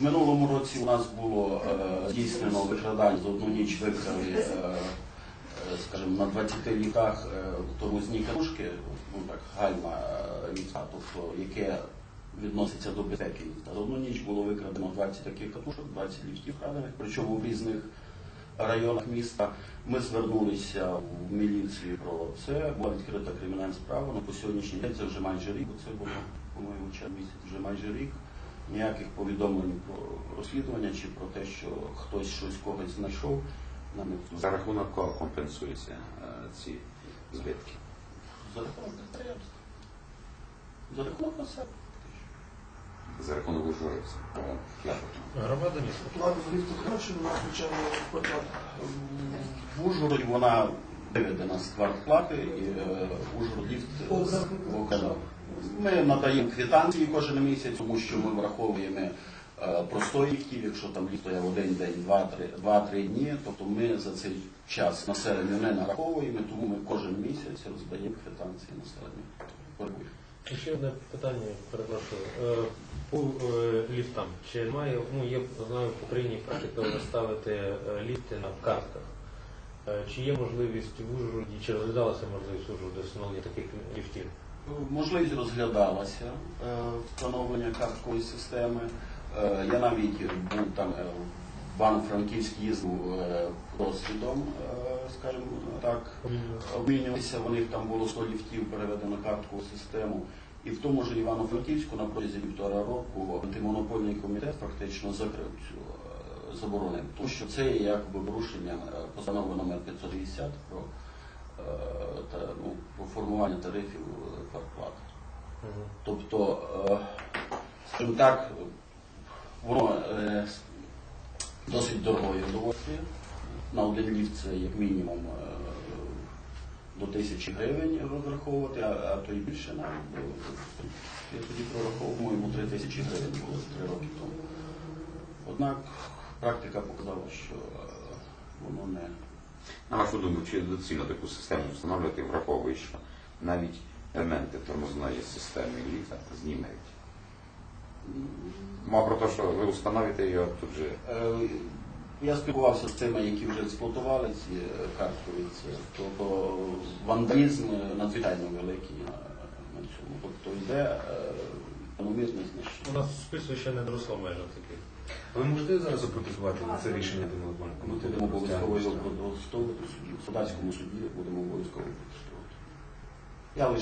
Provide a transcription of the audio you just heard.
Минулому році у нас було е, здійснено викрадання за одну ніч викрали, е, е, скажімо, на 20 літах тормозні катушки, ну так, гальма літа, тобто яке відноситься до безпеки літа. За одну ніч було викрадено 20 таких катушок, 20 ліфтів крадених, причому в різних районах міста. Ми звернулися в міліцію про це, була відкрита кримінальна справа, але по сьогоднішній день це вже майже рік, бо це було, по-моєму, місяць, вже майже рік. Ніяких повідомлень про розслідування чи про те, що хтось щось когось знайшов, нам не За рахунок кого компенсуються е, ці збитки? за рахунок підприємства. За рахунок населення. За рахунок ужгородців. Громада міста. Плату за ліфт гроші на звичайно квартал. В Ужгороді вона виведена з квартплати і е, Ужгород-ліфт е, вказав. Ми надаємо квитанції кожен місяць, тому що ми враховуємо е, простої ліфтів, якщо там ліфт стояв один день, два-три два-три дні, тобто ми за цей час населенню не нараховуємо, тому ми кожен місяць роздаємо квитанції населенню. Ще одне питання, перепрошую. Е, По е, ліфтам. Чи має, ну є, знаю, в Україні практика ставити ліфти на картках. Чи є можливість в Ужгороді, чи розглядалася можливість в Ужгороді встановлення таких ліфтів? Можливість розглядалася е, встановлення карткової системи. Е, Я навіть був там е, в Івано-Франківськ їздив е, досвідом, е, скажімо так, обмінювалися. У них там було 100 ліфтів переведено карткову систему. І в тому ж Івано-Франківську на протязі півтора року антимонопольний комітет фактично закрив цю е, заборону, тому що це є якби порушення е, постанови номер 550 про, е, та, ну, про формування тарифів е. Тобто, е, скажімо так, воно е, досить дорогою удовольствие. На один ліфт це як мінімум е, до тисячі гривень розраховувати, а, то і більше навіть. бо Я тоді прораховував, йому три тисячі гривень було три роки тому. Однак практика показала, що воно не. На вашу думку, чи доцільно таку систему встановлювати, враховуючи, навіть елементи тормозної системи ліфта знімають? Мова про те, що ви встановите його тут же. Е, Я спілкувався з тими, які вже експлуатували ці е, карткові. Тобто вандалізм е, надзвичайно великий на, цьому. Тобто йде е, планомірне У нас спису ще не доросло майже таких. Ви можете зараз запротестувати на це рішення Демонопольного Ми будемо обов'язково його протестовувати в суді. В судацькому суді будемо обов'язково протестувати. Я лише